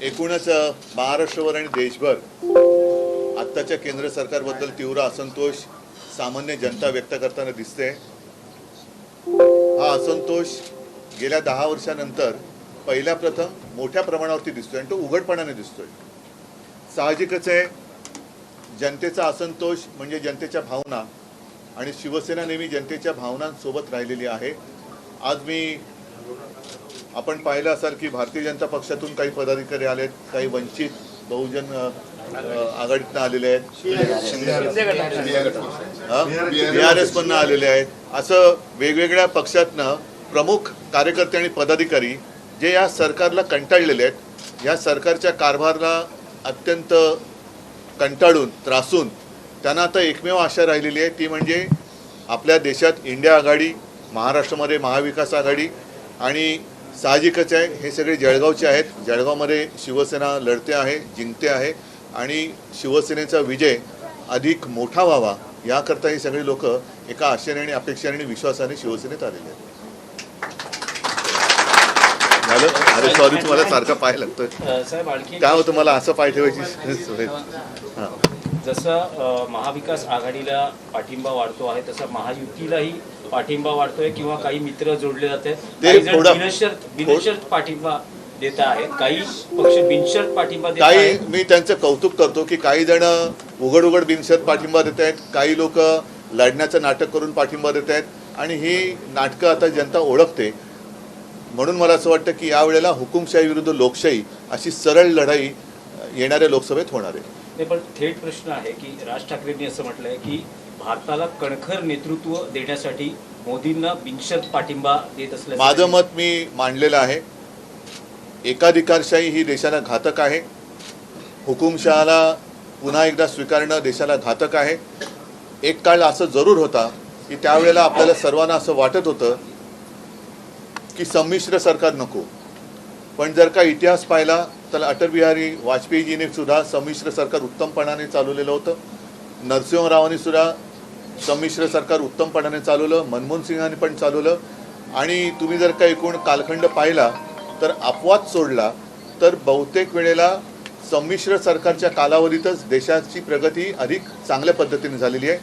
एकूणच महाराष्ट्रभर आणि देशभर आत्ताच्या केंद्र सरकारबद्दल तीव्र असंतोष सामान्य जनता व्यक्त करताना दिसते. हा असंतोष गेल्या दहा वर्षानंतर पहिल्या प्रथम मोठ्या प्रमाणावरती दिसतोय आणि तो उघडपणाने दिसतोय. साहजिकच आहे जनतेचा असंतोष म्हणजे जनतेच्या भावना आणि शिवसेना नेहमी जनतेच्या भावनांसोबत राहिलेली आहे. आज मी आपण पाहिलं असाल की भारतीय जनता पक्षातून काही पदाधिकारी आलेत काही वंचित बहुजन आघाडीतनं आलेले आहेत. बी आर एस मधनं आलेले आहेत. असं वेगवेगळ्या पक्षातनं प्रमुख कार्यकर्ते आणि पदाधिकारी जे या सरकारला कंटाळलेले आहेत या सरकारच्या कारभाराला अत्यंत कंटाळून त्रासून त्यांना आता एकमेव आशा राहिलेली आहे ती म्हणजे आपल्या देशात इंडिया आघाडी महाराष्ट्रामध्ये महाविकास आघाडी आणि साहजिकच आहे. हे सगळे जळगावचे आहेत. जळगावमध्ये शिवसेना लढते आहे जिंकते आहे आणि शिवसेनेचा विजय अधिक मोठा व्हावा याकरता ही सगळी लोक एका आशेने आणि अपेक्षेने आणि विश्वासाने शिवसेनेत आलेले आहेत. झालं? अरे सॉरी तुम्हाला सारखा पाय लागतोय. काय होतं मला असं पाय ठेवायची. हां. जसं महाविकास आघाडीला पाठिंबा वाढतो आहे तसं महायुतीलाही पाठिंबा वाढतोय किंवा काही मित्र जोडले जात आहेत. बिनशर्त बिनशर्त पाठिंबा देत आहेत. काही पक्ष बिनशर्त पाठिंबा देत काही मी त्यांचं कौतुक करतो की काही जण उघड उघड बिनशर्त पाठिंबा देत आहेत. काही लोक लढण्याचं नाटक करून पाठिंबा देत आहेत. आणि ही नाटकं आता जनता ओळखते. म्हणून मला असं वाटतं की यावेळेला हुकुमशाही विरुद्ध लोकशाही अशी सरळ लढाई येणाऱ्या लोकसभेत होणार आहे. नाही पण थेट प्रश्न आहे की राज ठाकरेंनी असं म्हटलंय की भारताला कणखर नेतृत्व देण्यासाठी मोदींना बिनशर्त पाठिंबा देत असल्या माझं मत मी मांडलेलं आहे. एकाधिकारशाही ही देशाला घातक आहे. हुकुमशहाला पुन्हा एकदा स्वीकारणं देशाला घातक आहे. एक काळ असं जरूर होता की त्यावेळेला आपल्याला सर्वांना असं वाटत होतं की संमिश्र सरकार नको. पण जर का इतिहास पाहिला त्याला अटल बिहारी वाजपेयीजीने सुद्धा संमिश्र सरकार उत्तमपणाने चालवलेलं होतं. नरसिंहरावांनी सुद्धा संमिश्र सरकार उत्तमपणाने चालवलं. मनमोहन सिंहांनी पण चालवलं. आणि तुम्ही जर का एकूण कालखंड पाहिला तर अपवाद सोडला तर बहुतेक वेळेला संमिश्र सरकारच्या कालावधीतच देशाची प्रगती अधिक चांगल्या पद्धतीने झालेली आहे.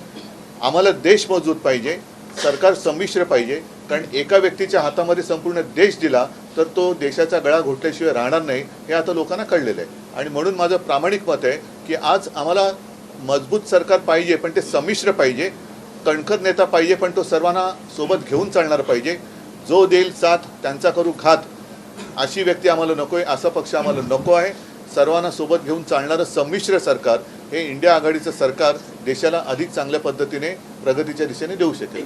आम्हाला देश मजबूत पाहिजे सरकार संमिश्र पाहिजे कारण एका व्यक्तीच्या हातामध्ये संपूर्ण देश दिला तर तो देशाचा गळा घोटल्याशिवाय राहणार नाही हे आता लोकांना कळलेलं आहे. आणि म्हणून माझं प्रामाणिक मत आहे की आज आम्हाला मजबूत सरकार पाहिजे पण ते संमिश्र पाहिजे. कणखर नेता पाहिजे पण तो सर्वांना सोबत घेऊन चालणार पाहिजे. जो देईल साथ त्यांचा करू घात. अशी व्यक्ती आम्हाला नको आहे असा पक्ष आम्हाला नको आहे. सर्वांना सोबत घेऊन चालणारं संमिश्र सरकार हे इंडिया आघाडीचं सरकार देशाला अधिक चांगल्या पद्धतीने प्रगतीच्या दिशेने देऊ शकेल.